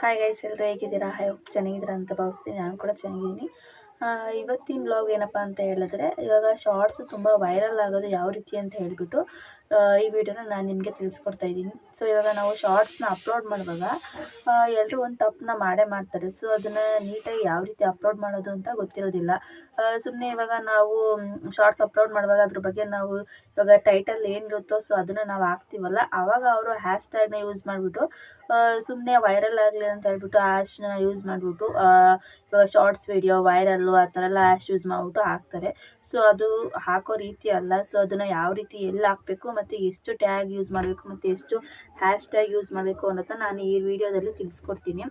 Hi guys ಎಲ್ಲರೂ ಹೇಗಿದ್ದೀರಾ? Hi ಚೆನ್ನಾಗಿದ್ದೀರಾ ಅಂತ ಭಾವಿಸ್ತೀನಿ. ನಾನು ಕೂಡ ಚೆನ್ನಾಗಿದ್ದೀನಿ. ಇವತ್ತಿನ ಬ್ಲಾಗ್ ಏನಪ್ಪ ಅಂತ ಹೇಳಿದ್ರೆ, ಇವಾಗ ಶಾರ್ಟ್ಸ್ ತುಂಬ ವೈರಲ್ ಆಗೋದು ಯಾವ ರೀತಿ ಅಂತ ಹೇಳಿಬಿಟ್ಟು ಈ ವಿಡಿಯೋನ ನಾನು ನಿಮಗೆ ತಿಳಿಸ್ಕೊಡ್ತಾ ಇದ್ದೀನಿ. ಸೊ ಇವಾಗ ನಾವು ಶಾರ್ಟ್ಸ್ನ ಅಪ್ಲೋಡ್ ಮಾಡುವಾಗ ಎಲ್ಲರೂ ಒಂದು ತಪ್ಪನ್ನ ಮಾಡೇ ಮಾಡ್ತಾರೆ. ಸೊ ಅದನ್ನು ನೀಟಾಗಿ ಯಾವ ರೀತಿ ಅಪ್ಲೋಡ್ ಮಾಡೋದು ಅಂತ ಗೊತ್ತಿರೋದಿಲ್ಲ. ಸುಮ್ಮನೆ ಇವಾಗ ನಾವು ಶಾರ್ಟ್ಸ್ ಅಪ್ಲೋಡ್ ಮಾಡುವಾಗ ಅದ್ರ ಬಗ್ಗೆ ನಾವು ಇವಾಗ ಟೈಟಲ್ ಏನಿರುತ್ತೋ ಸೊ ಅದನ್ನು ನಾವು ಹಾಕ್ತೀವಲ್ಲ ಆವಾಗ ಅವರು ಹ್ಯಾಶ್ ಟ್ಯಾಗ್ನ ಯೂಸ್ ಮಾಡಿಬಿಟ್ಟು ಸುಮ್ಮನೆ ವೈರಲ್ ಆಗಲಿ ಅಂತ ಹೇಳ್ಬಿಟ್ಟು ಹ್ಯಾಶ್ನ ಯೂಸ್ ಮಾಡಿಬಿಟ್ಟು ಇವಾಗ ಶಾರ್ಟ್ಸ್ ವಿಡಿಯೋ ವೈರಲ್ಲು ಆ ಥರ ಎಲ್ಲ ಹ್ಯಾಶ್ ಯೂಸ್ ಮಾಡಿಬಿಟ್ಟು ಹಾಕ್ತಾರೆ. ಸೊ ಅದು ಹಾಕೋ ರೀತಿ ಅಲ್ಲ. ಸೊ ಅದನ್ನು ಯಾವ ರೀತಿ ಎಲ್ಲಿ ಹಾಕಬೇಕು ಮತ್ತು ಎಷ್ಟು ಟ್ಯಾಗ್ ಯೂಸ್ ಮಾಡಬೇಕು ಮತ್ತು ಎಷ್ಟು ಹ್ಯಾಶ್ ಟ್ಯಾಗ್ ಯೂಸ್ ಮಾಡಬೇಕು ಅನ್ನೋದನ್ನ ನಾನು ಈ ವಿಡಿಯೋದಲ್ಲಿ ತಿಳಿಸ್ಕೊಡ್ತೀನಿ.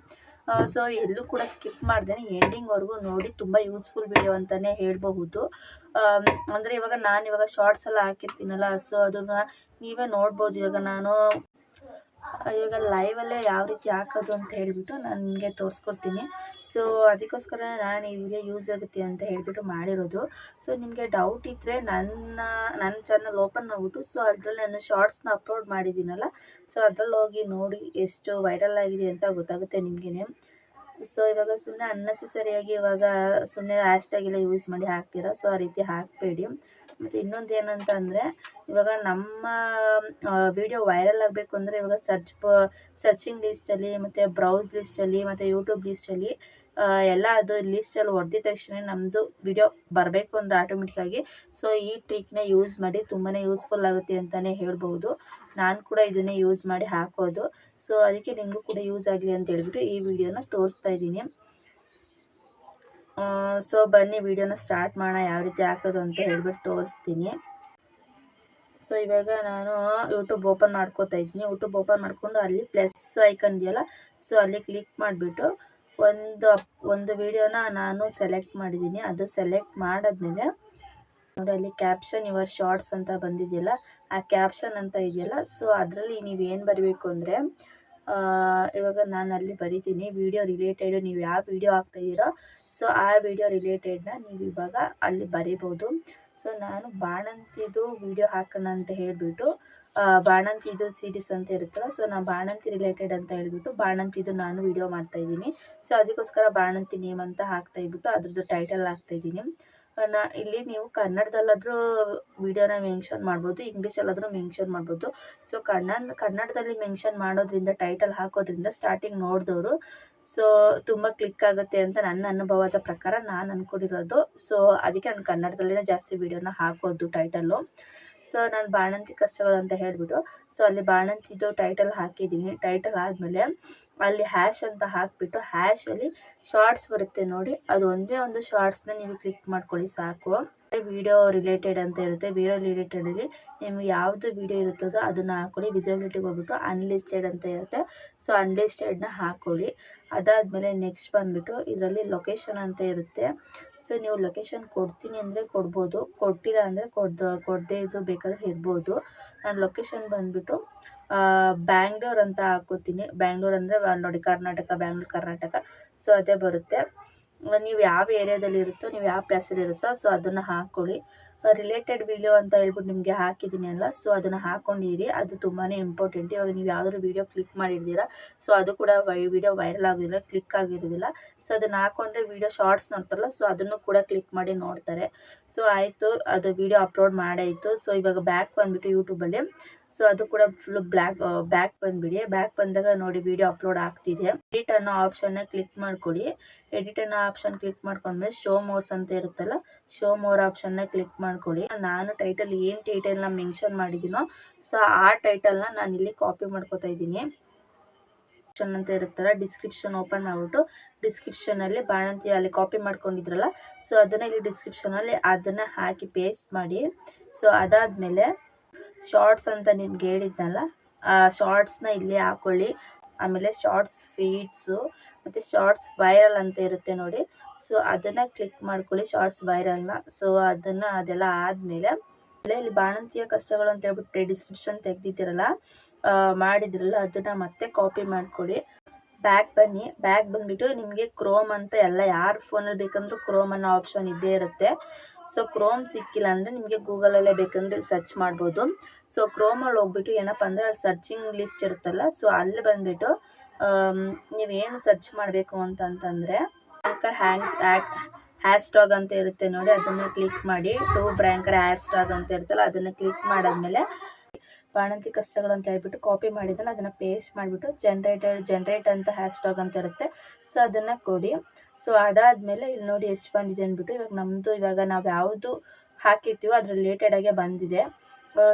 ಸೊ ಎಲ್ಲೂ ಕೂಡ ಸ್ಕಿಪ್ ಮಾಡ್ದೇನೆ ಎಂಡಿಂಗ್ವರೆಗೂ ನೋಡಿ, ತುಂಬ ಯೂಸ್ಫುಲ್ ವಿಡಿಯೋ ಅಂತಲೇ ಹೇಳಬಹುದು. ಅಂದರೆ ಇವಾಗ ನಾನು ಇವಾಗ ಶಾರ್ಟ್ಸ್ ಎಲ್ಲ ಹಾಕಿರ್ತೀನಲ್ಲ ಸೊ ಅದನ್ನು ನೀವೇ ನೋಡ್ಬೋದು. ಇವಾಗ ನಾನು ಇವಾಗ ಲೈವಲ್ಲೇ ಯಾವ ರೀತಿ ಹಾಕೋದು ಅಂತ ಹೇಳಿಬಿಟ್ಟು ನನಗೆ ತೋರಿಸ್ಕೊಡ್ತೀನಿ. ಸೊ ಅದಕ್ಕೋಸ್ಕರ ನಾನು ಈ ಯೂಸ್ ಆಗುತ್ತೆ ಅಂತ ಹೇಳಿಬಿಟ್ಟು ಮಾಡಿರೋದು. ಸೊ ನಿಮಗೆ ಡೌಟ್ ಇದ್ದರೆ ನನ್ನ ನನ್ನ ಚಾನಲ್ ಓಪನ್ ಆಗ್ಬಿಟ್ಟು ಸೊ ಅದರಲ್ಲಿ ನಾನು ಶಾರ್ಟ್ಸ್ನ ಅಪ್ಲೋಡ್ ಮಾಡಿದ್ದೀನಲ್ಲ ಸೊ ಅದರಲ್ಲಿ ಹೋಗಿ ನೋಡಿ ಎಷ್ಟು ವೈರಲ್ ಆಗಿದೆ ಅಂತ ಗೊತ್ತಾಗುತ್ತೆ ನಿಮಗೇ ಸೊ ಇವಾಗ ಸುಮ್ಮನೆ ಅನ್ನೆಸೆಸರಿಯಾಗಿ ಇವಾಗ ಸುಮ್ಮನೆ ಹ್ಯಾಶ್ಟ್ಯಾಗೆಲ್ಲ ಯೂಸ್ ಮಾಡಿ ಹಾಕ್ತೀರಾ? ಸೊ ಆ ರೀತಿ ಹಾಕಬೇಡಿ. ಮತ್ತು ಇನ್ನೊಂದು ಏನಂತ ಅಂದರೆ, ಇವಾಗ ನಮ್ಮ ವಿಡಿಯೋ ವೈರಲ್ ಆಗಬೇಕು ಅಂದರೆ ಇವಾಗ ಸರ್ಚ್ ಸರ್ಚಿಂಗ್ ಲಿಸ್ಟಲ್ಲಿ ಮತ್ತು ಬ್ರೌಸ್ ಲಿಸ್ಟಲ್ಲಿ ಮತ್ತು ಯೂಟ್ಯೂಬ್ ಲಿಸ್ಟಲ್ಲಿ ಎಲ್ಲ ಅದು ಲಿಸ್ಟಲ್ಲಿ ಹೊಡೆದಿದ ತಕ್ಷಣ ನಮ್ಮದು ವಿಡಿಯೋ ಬರಬೇಕು ಅಂದರೆ ಆಟೋಮೆಟಿಕ್ಕಾಗಿ ಸೊ ಈ ಟ್ರಿಕ್ನ ಯೂಸ್ ಮಾಡಿ ತುಂಬಾ ಯೂಸ್ಫುಲ್ ಆಗುತ್ತೆ ಅಂತಲೇ ಹೇಳ್ಬೋದು. ನಾನು ಕೂಡ ಇದನ್ನೇ ಯೂಸ್ ಮಾಡಿ ಹಾಕೋದು. ಸೊ ಅದಕ್ಕೆ ನಿಮಗೂ ಕೂಡ ಯೂಸ್ ಆಗಲಿ ಅಂತ ಹೇಳ್ಬಿಟ್ಟು ಈ ವಿಡಿಯೋನ ತೋರಿಸ್ತಾ ಇದ್ದೀನಿ. ಸೊ ಬನ್ನಿ ವಿಡಿಯೋನ ಸ್ಟಾರ್ಟ್ ಮಾಡೋಣ, ಯಾವ ರೀತಿ ಹಾಕೋದು ಅಂತ ಹೇಳ್ಬಿಟ್ಟು ತೋರಿಸ್ತೀನಿ. ಸೊ ಇವಾಗ ನಾನು ಯೂಟ್ಯೂಬ್ ಓಪನ್ ಮಾಡ್ಕೋತಾ ಇದ್ದೀನಿ. ಯೂಟ್ಯೂಬ್ ಓಪನ್ ಮಾಡಿಕೊಂಡು ಅಲ್ಲಿ ಪ್ಲಸ್ ಐಕನ್ ಇದೆಯಲ್ಲ ಸೊ ಅಲ್ಲಿ ಕ್ಲಿಕ್ ಮಾಡಿಬಿಟ್ಟು ಒಂದು ಒಂದು ವಿಡಿಯೋನ ನಾನು ಸೆಲೆಕ್ಟ್ ಮಾಡಿದ್ದೀನಿ. ಅದು ಸೆಲೆಕ್ಟ್ ಮಾಡಿದ್ಮೇಲೆ ನೋಡಿ ಅಲ್ಲಿ ಕ್ಯಾಪ್ಷನ್ ಯುವರ್ ಶಾರ್ಟ್ಸ್ ಅಂತ ಬಂದಿದೆಯಲ್ಲ, ಆ ಕ್ಯಾಪ್ಷನ್ ಅಂತ ಇದೆಯಲ್ಲ, ಸೊ ಅದರಲ್ಲಿ ನೀವು ಏನು ಬರಬೇಕು ಅಂದರೆ ಇವಾಗ ನಾನು ಅಲ್ಲಿ ಬರಿತೀನಿ. ವಿಡಿಯೋ ರಿಲೇಟೆಡ್ ನೀವು ಯಾವ ವಿಡಿಯೋ ಹಾಕ್ತಾಯಿದ್ದೀರೋ ಸೊ ಆ ವಿಡಿಯೋ ರಿಲೇಟೆಡ್ನ ನೀವು ಇವಾಗ ಅಲ್ಲಿ ಬರಿಬೋದು. ಸೊ ನಾನು ಬಾಣಂತಿದು ವಿಡಿಯೋ ಹಾಕೋಣ ಅಂತ ಹೇಳಿಬಿಟ್ಟು ಬಾಣಂತಿದು ಸೀರೀಸ್ ಅಂತ ಇರುತ್ತಲ್ಲ ಸೊ ನಾನು ಬಾಣಂತಿ ರಿಲೇಟೆಡ್ ಅಂತ ಹೇಳ್ಬಿಟ್ಟು ಬಾಣಂತಿದು ನಾನು ವಿಡಿಯೋ ಮಾಡ್ತಾ ಇದ್ದೀನಿ. ಸೊ ಅದಕ್ಕೋಸ್ಕರ ಬಾಣಂತಿ ನೇಮ್ ಅಂತ ಹಾಕ್ತಾ ಇದ್ಬಿಟ್ಟು ಅದ್ರದ್ದು ಟೈಟಲ್ ಹಾಕ್ತಾ ಇದ್ದೀನಿ. ನಾ ಇಲ್ಲಿ ನೀವು ಕನ್ನಡದಲ್ಲಾದರೂ ವಿಡಿಯೋನ ಮೆನ್ಷನ್ ಮಾಡ್ಬೋದು ಇಂಗ್ಲೀಷಲ್ಲಾದರೂ ಮೆನ್ಷನ್ ಮಾಡ್ಬೋದು. ಸೊ ಕನ್ನಡ, ಕನ್ನಡದಲ್ಲಿ ಮೆನ್ಷನ್ ಮಾಡೋದ್ರಿಂದ ಟೈಟಲ್ ಹಾಕೋದ್ರಿಂದ ಸ್ಟಾರ್ಟಿಂಗ್ ನೋಡಿದವರು ಸೊ ತುಂಬ ಕ್ಲಿಕ್ ಆಗುತ್ತೆ ಅಂತ ನನ್ನ ಅನುಭವದ ಪ್ರಕಾರ ನಾನು ಅಂದ್ಕೊಂಡಿರೋದು ಸೊ ಅದಕ್ಕೆ ನಾನು ಕನ್ನಡದಲ್ಲೇ ಜಾಸ್ತಿ ವೀಡಿಯೋನ ಹಾಕೋದು ಟೈಟಲ್ಲು ಸೊ ನಾನು ಬಾಣಂತಿ ಕಷ್ಟಗಳು ಅಂತ ಹೇಳಿಬಿಟ್ಟು ಸೊ ಅಲ್ಲಿ ಬಾಣಂತಿದು ಟೈಟಲ್ ಹಾಕಿದ್ದೀನಿ. ಟೈಟಲ್ ಆದಮೇಲೆ ಅಲ್ಲಿ ಹ್ಯಾಶ್ ಅಂತ ಹಾಕಿಬಿಟ್ಟು ಹ್ಯಾಶಲ್ಲಿ ಶಾರ್ಟ್ಸ್ ಬರುತ್ತೆ ನೋಡಿ. ಅದು ಒಂದೇ ಒಂದು ಶಾರ್ಟ್ಸ್ನ ನೀವು ಕ್ಲಿಕ್ ಮಾಡ್ಕೊಳ್ಳಿ ಸಾಕು. ವಿಡಿಯೋ ರಿಲೇಟೆಡ್ ಅಂತ ಇರುತ್ತೆ. ವಿಡಿಯೋ ರಿಲೇಟೆಡಲ್ಲಿ ನಿಮ್ಗೆ ಯಾವುದು ವಿಡಿಯೋ ಇರುತ್ತದೋ ಅದನ್ನು ಹಾಕೊಳ್ಳಿ. ವಿಸಿಬಿಲಿಟಿಗೆ ಹೋಗ್ಬಿಟ್ಟು ಅನ್ಲಿಸ್ಟೆಡ್ ಅಂತ ಇರುತ್ತೆ. ಸೊ ಅನ್ಲಿಸ್ಟೆಡ್ನ ಹಾಕ್ಕೊಳ್ಳಿ ಅದಾದಮೇಲೆ ನೆಕ್ಸ್ಟ್ ಬಂದುಬಿಟ್ಟು ಇದರಲ್ಲಿ ಲೊಕೇಶನ್ ಅಂತ ಇರುತ್ತೆ. ಸೊ ನೀವು ಲೊಕೇಶನ್ ಕೊಡ್ತೀನಿ ಅಂದರೆ ಕೊಡ್ಬೋದು. ಕೊಟ್ಟಿಲ್ಲ ಅಂದರೆ ಕೊಡ್ದು, ಕೊಡದೇ ಇದು ಬೇಕಾದರೆ ಇರ್ಬೋದು. ನಾನು ಲೊಕೇಶನ್ ಬಂದುಬಿಟ್ಟು ಬ್ಯಾಂಗ್ಳೂರ್ ಅಂತ ಹಾಕೋತೀನಿ. ಬ್ಯಾಂಗ್ಳೂರ್ ಅಂದರೆ ನೋಡಿ ಕರ್ನಾಟಕ ಬ್ಯಾಂಗ್ಳೂರ್ ಕರ್ನಾಟಕ. ಸೊ ಅದೇ ಬರುತ್ತೆ. ನೀವು ಯಾವ ಏರಿಯಾದಲ್ಲಿ ಇರುತ್ತೋ, ನೀವು ಯಾವ ಪ್ಲೇಸಲ್ಲಿ ಇರುತ್ತೋ ಸೊ ಅದನ್ನು ಹಾಕ್ಕೊಳ್ಳಿ ರಿಲೇಟೆಡ್ ವೀಡಿಯೋ ಅಂತ ಹೇಳ್ಬಿಟ್ಟು ನಿಮಗೆ ಹಾಕಿದ್ದೀನಿ ಅಲ್ಲ ಸೊ ಅದನ್ನು ಹಾಕ್ಕೊಂಡಿರಿ ಅದು ತುಂಬಾ ಇಂಪಾರ್ಟೆಂಟ್ ಇವಾಗ ನೀವು ಯಾವುದಾದ್ರು ವೀಡಿಯೋ ಕ್ಲಿಕ್ ಮಾಡಿರ್ತೀರ ಸೊ ಅದು ಕೂಡ ವೈ ವಿಡಿಯೋ ವೈರಲ್ ಆಗೋದಿಲ್ಲ ಕ್ಲಿಕ್ ಆಗಿರೋದಿಲ್ಲ. ಸೊ ಅದನ್ನು ಹಾಕೊಂಡ್ರೆ ವೀಡಿಯೋ ಶಾರ್ಟ್ಸ್ ನೋಡ್ತಾರಲ್ಲ ಸೊ ಅದನ್ನು ಕೂಡ ಕ್ಲಿಕ್ ಮಾಡಿ ನೋಡ್ತಾರೆ. ಸೊ ಆಯಿತು, ಅದು ವೀಡಿಯೋ ಅಪ್ಲೋಡ್ ಮಾಡಾಯಿತು. ಸೊ ಇವಾಗ ಬ್ಯಾಕ್ ಬಂದುಬಿಟ್ಟು ಯೂಟ್ಯೂಬಲ್ಲಿ ಸೊ ಅದು ಕೂಡ ಫುಲ್ ಬ್ಲ್ಯಾಕ್ ಬ್ಯಾಕ್ ಬಂದುಬಿಡಿ. ಬ್ಯಾಕ್ ಬಂದಾಗ ನೋಡಿ ವಿಡಿಯೋ ಅಪ್ಲೋಡ್ ಆಗ್ತಿದೆ. ಎಡಿಟ್ ಅನ್ನೋ ಆಪ್ಷನ್ನ ಕ್ಲಿಕ್ ಮಾಡ್ಕೊಳ್ಳಿ ಎಡಿಟ್ ಅನ್ನೋ ಆಪ್ಷನ್ ಕ್ಲಿಕ್ ಮಾಡ್ಕೊಂಡ್ಮೇಲೆ ಶೋ ಮೋರ್ಸ್ ಅಂತ ಇರುತ್ತಲ್ಲ ಶೋ ಮೋರ್ ಆಪ್ಷನ್ನ ಕ್ಲಿಕ್ ಮಾಡ್ಕೊಳ್ಳಿ ನಾನು ಟೈಟಲ್ ಏನು ಟೈಟಲ್ನ ಮೆನ್ಷನ್ ಮಾಡಿದೀನೋ ಸೊ ಆ ಟೈಟಲ್ನ ನಾನು ಇಲ್ಲಿ ಕಾಪಿ ಮಾಡ್ಕೋತಾ ಇದ್ದೀನಿ. ಅಂತ ಇರುತ್ತಲ್ಲ ಡಿಸ್ಕ್ರಿಪ್ಷನ್ ಓಪನ್ ಮಾಡಿಬಿಟ್ಟು ಡಿಸ್ಕ್ರಿಪ್ಷನಲ್ಲಿ ಬಾಣಂತಿ ಅಲ್ಲಿ ಕಾಪಿ ಮಾಡ್ಕೊಂಡಿದ್ರಲ್ಲ ಸೊ ಅದನ್ನ ಇಲ್ಲಿ ಡಿಸ್ಕ್ರಿಪ್ಷನಲ್ಲಿ ಅದನ್ನು ಹಾಕಿ ಪೇಸ್ಟ್ ಮಾಡಿ. ಸೊ ಅದಾದಮೇಲೆ ಶಾರ್ಟ್ಸ್ ಅಂತ ನಿಮ್ಗೆ ಹೇಳಿದ್ನಲ್ಲ, ಆ ಶಾರ್ಟ್ಸ್ನ ಇಲ್ಲಿ ಹಾಕೊಳ್ಳಿ. ಆಮೇಲೆ ಶಾರ್ಟ್ಸ್ ಫೀಡ್ಸು ಮತ್ತು ಶಾರ್ಟ್ಸ್ ವೈರಲ್ ಅಂತ ಇರುತ್ತೆ ನೋಡಿ. ಸೊ ಅದನ್ನು ಕ್ಲಿಕ್ ಮಾಡ್ಕೊಳ್ಳಿ ಶಾರ್ಟ್ಸ್ ವೈರಲ್ನ ಸೊ ಅದನ್ನು ಅದೆಲ್ಲ ಆದಮೇಲೆ ಇಲ್ಲಿ ಬಾಣಂತಿಯ ಕಷ್ಟಗಳು ಅಂತ ಹೇಳ್ಬಿಟ್ಟು ಡಿಸ್ಕ್ರಿಪ್ಷನ್ ತೆಗ್ದಿದ್ದೀರಲ್ಲ ಮಾಡಿದ್ರಲ್ಲ, ಅದನ್ನು ಮತ್ತೆ ಕಾಪಿ ಮಾಡ್ಕೊಳ್ಳಿ. ಬ್ಯಾಕ್ ಬನ್ನಿ. ಬ್ಯಾಕ್ ಬಂದ್ಬಿಟ್ಟು ನಿಮಗೆ ಕ್ರೋಮ್ ಅಂತ ಎಲ್ಲ ಯಾರು ಫೋನಲ್ಲಿ ಬೇಕಂದ್ರೂ ಕ್ರೋಮ್ ಅನ್ನೋ ಆಪ್ಷನ್ ಇದ್ದೇ ಇರುತ್ತೆ. ಸೊ ಕ್ರೋಮ್ ಸಿಕ್ಕಿಲ್ಲ ಅಂದರೆ ನಿಮಗೆ ಗೂಗಲಲ್ಲೇ ಬೇಕಂದರೆ ಸರ್ಚ್ ಮಾಡ್ಬೋದು. ಸೊ ಕ್ರೋಮಲ್ಲಿ ಹೋಗ್ಬಿಟ್ಟು ಏನಪ್ಪ ಅಂದರೆ ಸರ್ಚಿಂಗ್ ಲಿಸ್ಟ್ ಇರುತ್ತಲ್ಲ ಸೊ ಅಲ್ಲಿ ಬಂದುಬಿಟ್ಟು ನೀವೇನು ಸರ್ಚ್ ಮಾಡಬೇಕು ಅಂತಂತಂದರೆ ಆ್ಯಂಕರ್ ಹ್ಯಾಂಗ್ಸ್ ಹ್ಯಾಶ್ ಟ್ಯಾಗ್ ಅಂತ ಇರುತ್ತೆ ನೋಡಿ, ಅದನ್ನು ಕ್ಲಿಕ್ ಮಾಡಿ ಟೂ ಬ್ರ್ಯಾಂಕರ್ ಹ್ಯಾಶ್ ಟ್ಯಾಗ್ ಅಂತ ಇರುತ್ತಲ್ಲ, ಅದನ್ನು ಕ್ಲಿಕ್ ಮಾಡಾದ್ಮೇಲೆ, ಬಾಣಂತಿ ಕಷ್ಟಗಳು ಅಂತ ಹೇಳ್ಬಿಟ್ಟು ಕಾಪಿ ಮಾಡಿದ್ದಲ್ಲ ಅದನ್ನು ಪೇಸ್ಟ್ ಮಾಡಿಬಿಟ್ಟು ಜನ್ರೇಟರ್ ಜನ್ರೇಟ್ ಅಂತ ಹ್ಯಾಶ್ ಟ್ಯಾಗ್ ಅಂತ ಇರುತ್ತೆ. ಸೊ ಅದನ್ನು ಕೊಡಿ. ಸೊ ಅದಾದಮೇಲೆ ಇಲ್ಲಿ ನೋಡಿ ಎಷ್ಟು ಬಂದಿದೆ ಅಂದ್ಬಿಟ್ಟು ಇವಾಗ ನಮ್ಮದು ಇವಾಗ ನಾವು ಯಾವುದು ಹಾಕಿರ್ತೀವೋ ಅದ್ರ ರಿಲೇಟೆಡಾಗೆ ಬಂದಿದೆ.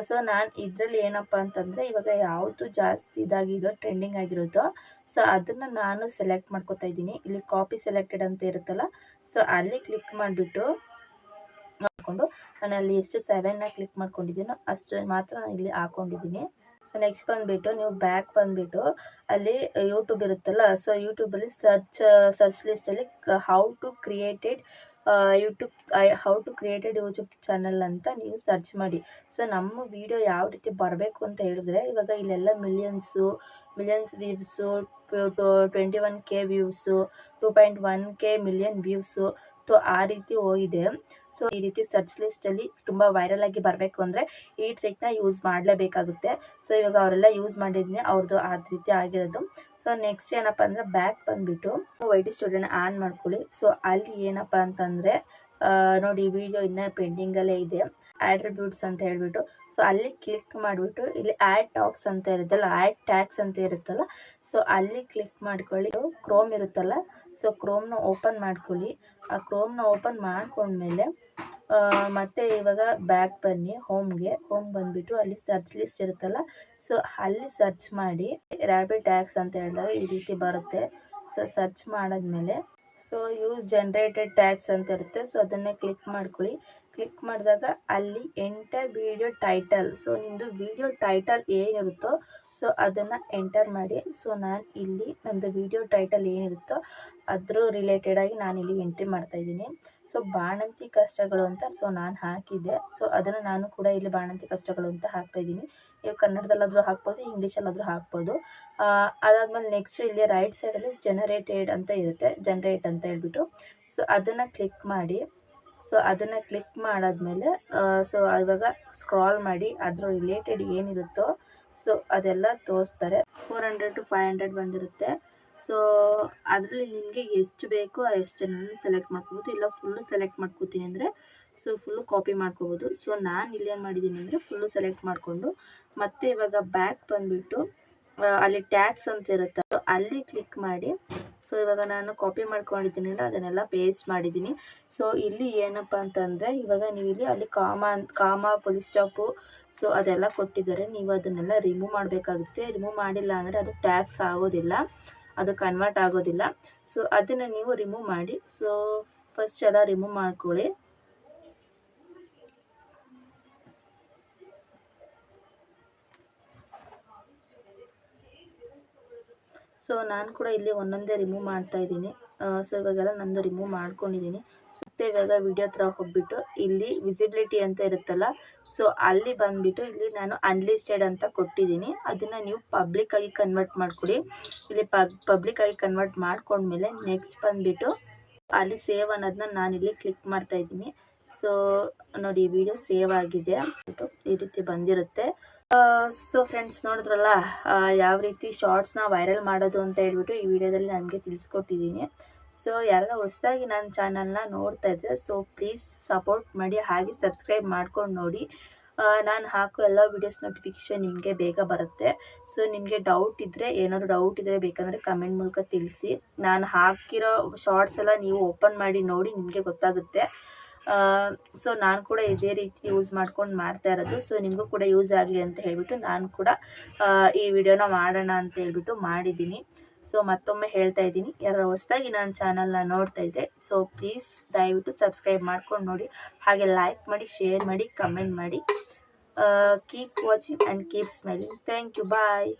ಸೊ ನಾನು ಇದರಲ್ಲಿ ಏನಪ್ಪ ಅಂತಂದರೆ ಇವಾಗ ಯಾವುದು ಜಾಸ್ತಿ ಇದಾಗಿದೋ ಟ್ರೆಂಡಿಂಗ್ ಆಗಿರೋದೋ ಸೊ ಅದನ್ನು ನಾನು ಸೆಲೆಕ್ಟ್ ಮಾಡ್ಕೊತಾ ಇದ್ದೀನಿ. ಇಲ್ಲಿ ಕಾಪಿ ಸೆಲೆಕ್ಟೆಡ್ ಅಂತ ಇರುತ್ತಲ್ಲ ಸೊ ಅಲ್ಲಿ ಕ್ಲಿಕ್ ಮಾಡಿಬಿಟ್ಟು ಮಾಡಿಕೊಂಡು ನಾನು ಅಲ್ಲಿ ಎಷ್ಟು ಸೆವೆನ್ನ ಕ್ಲಿಕ್ ಮಾಡ್ಕೊಂಡಿದ್ದೀನೋ ಅಷ್ಟು ಮಾತ್ರ ನಾನು ಇಲ್ಲಿ ಹಾಕೊಂಡಿದ್ದೀನಿ. ಸೊ ನೆಕ್ಸ್ಟ್ ಬಂದುಬಿಟ್ಟು ನೀವು ಬ್ಯಾಕ್ ಬಂದುಬಿಟ್ಟು ಅಲ್ಲಿ ಯೂಟ್ಯೂಬ್ ಇರುತ್ತಲ್ಲ, ಸೊ ಯೂಟ್ಯೂಬಲ್ಲಿ search search ಲಿಸ್ಟಲ್ಲಿ how to created YouTube how to created YouTube channel ಅಂತ ನೀವು ಸರ್ಚ್ ಮಾಡಿ. ಸೊ ನಮ್ಮ ವೀಡಿಯೋ ಯಾವ ರೀತಿ ಬರಬೇಕು ಅಂತ ಹೇಳಿದ್ರೆ, ಇವಾಗ ಇಲ್ಲೆಲ್ಲ millions millions views twenty one K views two point one K million views so ಆ ರೀತಿ ಹೋಗಿದೆ. ಸೊ ಈ ರೀತಿ ಸರ್ಚ್ ಲಿಸ್ಟಲ್ಲಿ ತುಂಬ ವೈರಲ್ ಆಗಿ ಬರಬೇಕು ಅಂದರೆ ಈ ಟ್ರಿಕ್ನ ಯೂಸ್ ಮಾಡಲೇಬೇಕಾಗುತ್ತೆ. ಸೊ ಇವಾಗ ಅವರೆಲ್ಲ ಯೂಸ್ ಮಾಡಿದ್ದೀನಿ ಅವ್ರದ್ದು ಆ ರೀತಿ ಆಗಿರೋದು. ಸೊ ನೆಕ್ಸ್ಟ್ ಏನಪ್ಪ ಅಂದರೆ ಬ್ಯಾಕ್ ಬಂದುಬಿಟ್ಟು ವೈಟ್ ಸ್ಟೂಡೆಂಟ್ ಆನ್ ಮಾಡ್ಕೊಳ್ಳಿ. ಸೊ ಅಲ್ಲಿ ಏನಪ್ಪ ಅಂತಂದರೆ ನೋಡಿ ವಿಡಿಯೋ ಇನ್ನೂ ಪೆಂಡಿಂಗಲ್ಲೇ ಇದೆ. ಆಟ್ರಿಬ್ಯೂಟ್ಸ್ ಅಂತ ಹೇಳ್ಬಿಟ್ಟು. ಸೊ ಅಲ್ಲಿ ಕ್ಲಿಕ್ ಮಾಡಿಬಿಟ್ಟು, ಇಲ್ಲಿ ಆ್ಯಡ್ ಟಾಕ್ಸ್ ಅಂತ ಇರುತ್ತಲ್ಲ ಆ್ಯಡ್ ಟ್ಯಾಕ್ಸ್ ಅಂತ ಇರುತ್ತಲ್ಲ ಸೊ ಅಲ್ಲಿ ಕ್ಲಿಕ್ ಮಾಡ್ಕೊಳ್ಳಿ. ಕ್ರೋಮ್ ಇರುತ್ತಲ್ಲ? ಸೊ ಕ್ರೋಮ್ನ ಓಪನ್ ಮಾಡ್ಕೊಳ್ಳಿ. ಆ ಕ್ರೋಮ್ನ ಓಪನ್ ಮಾಡ್ಕೊಂಡ್ಮೇಲೆ ಮತ್ತೆ ಇವಾಗ ಬ್ಯಾಕ್ ಬನ್ನಿ ಹೋಮ್ಗೆ ಹೋಮ್ ಬಂದ್ಬಿಟ್ಟು ಅಲ್ಲಿ ಸರ್ಚ್ ಲಿಸ್ಟ್ ಇರುತ್ತಲ್ಲ? ಸೊ ಅಲ್ಲಿ ಸರ್ಚ್ ಮಾಡಿ ರ್ಯಾಬಿಟ್ ಟ್ಯಾಕ್ಸ್ ಅಂತ ಹೇಳಿದಾಗ ಈ ರೀತಿ ಬರುತ್ತೆ. ಸೊ ಸರ್ಚ್ ಮಾಡಿದ್ಮೇಲೆ ಸೊ ಯೂಸ್ ಜನ್ರೇಟೆಡ್ ಟ್ಯಾಕ್ಸ್ ಅಂತ ಇರುತ್ತೆ. ಸೊ ಅದನ್ನೇ ಕ್ಲಿಕ್ ಮಾಡ್ಕೊಳ್ಳಿ. ಕ್ಲಿಕ್ ಮಾಡಿದಾಗ ಅಲ್ಲಿ ಎಂಟರ್ ವಿಡಿಯೋ ಟೈಟಲ್ ಸೊ ನಿಮ್ಮದು ವಿಡಿಯೋ ಟೈಟಲ್ ಏನಿರುತ್ತೋ ಸೊ ಅದನ್ನು ಎಂಟರ್ ಮಾಡಿ. ಸೊ ನಾನು ಇಲ್ಲಿ ನಂದು ವಿಡಿಯೋ ಟೈಟಲ್ ಏನಿರುತ್ತೋ, ಅದ್ರ ರಿಲೇಟೆಡಾಗಿ ನಾನು ಇಲ್ಲಿ ಎಂಟ್ರಿ ಮಾಡ್ತಾಯಿದ್ದೀನಿ ಸೊ ಬಾಣಂತಿ ಕಷ್ಟಗಳು ಅಂತ ಸೊ ನಾನು ಹಾಕಿದ್ದೆ. ಸೊ ಅದನ್ನು ನಾನು ಕೂಡ ಇಲ್ಲಿ ಬಾಣಂತಿ ಕಷ್ಟಗಳು ಅಂತ ಹಾಕ್ತಾಯಿದ್ದೀನಿ ನೀವು ಕನ್ನಡದಲ್ಲಾದರೂ ಹಾಕ್ಬೋದು, ಇಂಗ್ಲೀಷಲ್ಲಾದರೂ ಹಾಕ್ಬೋದು. ಅದಾದಮೇಲೆ ನೆಕ್ಸ್ಟ್ ಇಲ್ಲಿ ರೈಟ್ ಸೈಡಲ್ಲಿ ಜನರೇಟೆಡ್ ಅಂತ ಇರುತ್ತೆ. ಜನರೇಟ್ ಅಂತ ಹೇಳ್ಬಿಟ್ಟು. ಸೊ ಅದನ್ನು ಕ್ಲಿಕ್ ಮಾಡಿ. ಸೊ ಅದನ್ನು ಕ್ಲಿಕ್ ಮಾಡಾದ್ಮೇಲೆ ಸೊ ಇವಾಗ ಸ್ಕ್ರಾಲ್ ಮಾಡಿ, ಅದ್ರ ರಿಲೇಟೆಡ್ ಏನಿರುತ್ತೋ ಸೊ ಅದೆಲ್ಲ ತೋರಿಸ್ತಾರೆ. Four hundred to five hundred ಬಂದಿರುತ್ತೆ. ಸೊ ಅದರಲ್ಲಿ ನಿಮಗೆ ಎಷ್ಟು ಬೇಕೋ ಎಷ್ಟು ಜನ ಸೆಲೆಕ್ಟ್ ಮಾಡ್ಕೋಬೋದು. ಇಲ್ಲ ಫುಲ್ಲು ಸೆಲೆಕ್ಟ್ ಮಾಡ್ಕೋತೀನಿ ಅಂದರೆ ಸೊ ಫುಲ್ಲು ಕಾಪಿ ಮಾಡ್ಕೋಬೋದು. ಸೊ ನಾನು ಇಲ್ಲೇನು ಮಾಡಿದ್ದೀನಿ ಅಂದರೆ ಫುಲ್ಲು ಸೆಲೆಕ್ಟ್ ಮಾಡಿಕೊಂಡು, ಮತ್ತೆ ಇವಾಗ ಬ್ಯಾಕ್ ಬಂದುಬಿಟ್ಟು ಅಲ್ಲಿ ಟ್ಯಾಕ್ಸ್ ಅಂತ ಇರುತ್ತೆ ಅಲ್ಲಿ ಕ್ಲಿಕ್ ಮಾಡಿ ಸೊ ಇವಾಗ ನಾನು ಕಾಪಿ ಮಾಡ್ಕೊಂಡಿದ್ದೀನಲ್ಲ ಅದನ್ನೆಲ್ಲ ಪೇಸ್ಟ್ ಮಾಡಿದ್ದೀನಿ. ಸೊ ಇಲ್ಲಿ ಏನಪ್ಪ ಅಂತಂದರೆ, ಇವಾಗ ನೀವು ಇಲ್ಲಿ ಅಲ್ಲಿ ಕಾಮ ಕಾಮ ಪೊಲೀಸ್ ಸ್ಟಾಪು ಸೊ ಅದೆಲ್ಲ ಕೊಟ್ಟಿದ್ದಾರೆ. ನೀವು ಅದನ್ನೆಲ್ಲ ರಿಮೂವ್ ಮಾಡಬೇಕಾಗುತ್ತೆ. ರಿಮೂವ್ ಮಾಡಿಲ್ಲ ಅಂದರೆ ಅದು ಟ್ಯಾಕ್ಸ್ ಆಗೋದಿಲ್ಲ. ಅದು ಕನ್ವರ್ಟ್ ಆಗೋದಿಲ್ಲ. ಸೊ ಅದನ್ನು ನೀವು ರಿಮೂವ್ ಮಾಡಿ. ಸೊ ಫಸ್ಟ್ ಎಲ್ಲ ರಿಮೂವ್ ಮಾಡ್ಕೊಳ್ಳಿ. ಸೊ ನಾನು ಕೂಡ ಇಲ್ಲಿ ಒಂದೊಂದೇ ರಿಮೂವ್ ಮಾಡ್ತಾ ಇದ್ದೀನಿ. ಸೊ ಇವಾಗೆಲ್ಲ ನಂದು ರಿಮೂವ್ ಮಾಡ್ಕೊಂಡಿದ್ದೀನಿ. ಸುತ್ತ ಇವಾಗ ವಿಡಿಯೋ ಹತ್ರ ಹೋಗ್ಬಿಟ್ಟು, ಇಲ್ಲಿ ವಿಸಿಬಿಲಿಟಿ ಅಂತ ಇರುತ್ತಲ್ಲ ಸೊ ಅಲ್ಲಿ ಬಂದುಬಿಟ್ಟು ಇಲ್ಲಿ ನಾನು ಅನ್ಲಿಸ್ಟೆಡ್ ಅಂತ ಕೊಟ್ಟಿದ್ದೀನಿ. ಅದನ್ನು ನೀವು ಪಬ್ಲಿಕ್ಕಾಗಿ ಕನ್ವರ್ಟ್ ಮಾಡಿಕೊಡಿ. ಇಲ್ಲಿ ಪಬ್ ಪಬ್ಲಿಕ್ಕಾಗಿ ಕನ್ವರ್ಟ್ ಮಾಡಿಕೊಂಡ್ಮೇಲೆ ನೆಕ್ಸ್ಟ್ ಬಂದುಬಿಟ್ಟು ಅಲ್ಲಿ ಸೇವ್ ಅನ್ನೋದನ್ನ ನಾನು ಇಲ್ಲಿ ಕ್ಲಿಕ್ ಮಾಡ್ತಾ ಇದ್ದೀನಿ. ಸೊ ನೋಡಿ ವಿಡಿಯೋ ಸೇವ್ ಆಗಿದೆ. ಈ ರೀತಿ ಬಂದಿರುತ್ತೆ. ಸೊ ಫ್ರೆಂಡ್ಸ್ ನೋಡಿದ್ರಲ್ಲ ಯಾವ ರೀತಿ ಶಾರ್ಟ್ಸ್ನ ವೈರಲ್ ಮಾಡೋದು ಅಂತ ಹೇಳ್ಬಿಟ್ಟು ಈ ವಿಡಿಯೋದಲ್ಲಿ ನನಗೆ ತಿಳಿಸ್ಕೊಟ್ಟಿದ್ದೀನಿ. ಸೊ ಯಾರಾದ್ರೂ ಹೊಸದಾಗಿ ನನ್ನ ಚಾನಲ್ನ ನೋಡ್ತಾ ಇದ್ದರೆ ಸೊ ಪ್ಲೀಸ್ ಸಪೋರ್ಟ್ ಮಾಡಿ, ಹಾಗೆ ಸಬ್ಸ್ಕ್ರೈಬ್ ಮಾಡ್ಕೊಂಡು ನೋಡಿ. ನಾನು ಹಾಕೋ ಎಲ್ಲ ವೀಡಿಯೋಸ್ ನೋಟಿಫಿಕೇಷನ್ ನಿಮಗೆ ಬೇಗ ಬರುತ್ತೆ. ಸೊ ನಿಮಗೆ ಡೌಟ್ ಇದ್ದರೆ ಏನಾದರೂ ಡೌಟ್ ಇದ್ದರೆ ಬೇಕಂದರೆ ಕಮೆಂಟ್ ಮೂಲಕ ತಿಳಿಸಿ. ನಾನು ಹಾಕಿರೋ ಶಾರ್ಟ್ಸ್ ಎಲ್ಲ ನೀವು ಓಪನ್ ಮಾಡಿ ನೋಡಿ ನಿಮಗೆ ಗೊತ್ತಾಗುತ್ತೆ. ಸೊ ನಾನು ಕೂಡ ಇದೇ ರೀತಿ ಯೂಸ್ ಮಾಡ್ಕೊಂಡು ಮಾಡ್ತಾ ಇರೋದು. ಸೊ ನಿಮಗೂ ಕೂಡ ಯೂಸ್ ಆಗಲಿ ಅಂತ ಹೇಳಿಬಿಟ್ಟು ನಾನು ಕೂಡ ಈ ವಿಡಿಯೋನ ಮಾಡೋಣ ಅಂತ ಹೇಳ್ಬಿಟ್ಟು ಮಾಡಿದ್ದೀನಿ. ಸೊ ಮತ್ತೊಮ್ಮೆ ಹೇಳ್ತಾ ಇದ್ದೀನಿ. ಯಾರು ಹೊಸದಾಗಿ ನನ್ನ ಚಾನಲ್ನ ನೋಡ್ತಾ ಇದ್ದೆ ಸೊ ಪ್ಲೀಸ್ ದಯವಿಟ್ಟು ಸಬ್ಸ್ಕ್ರೈಬ್ ಮಾಡ್ಕೊಂಡು ನೋಡಿ. ಹಾಗೆ ಲೈಕ್ ಮಾಡಿ ಶೇರ್ ಮಾಡಿ ಕಮೆಂಟ್ ಮಾಡಿ. Keep watching and keep smiling thank you bye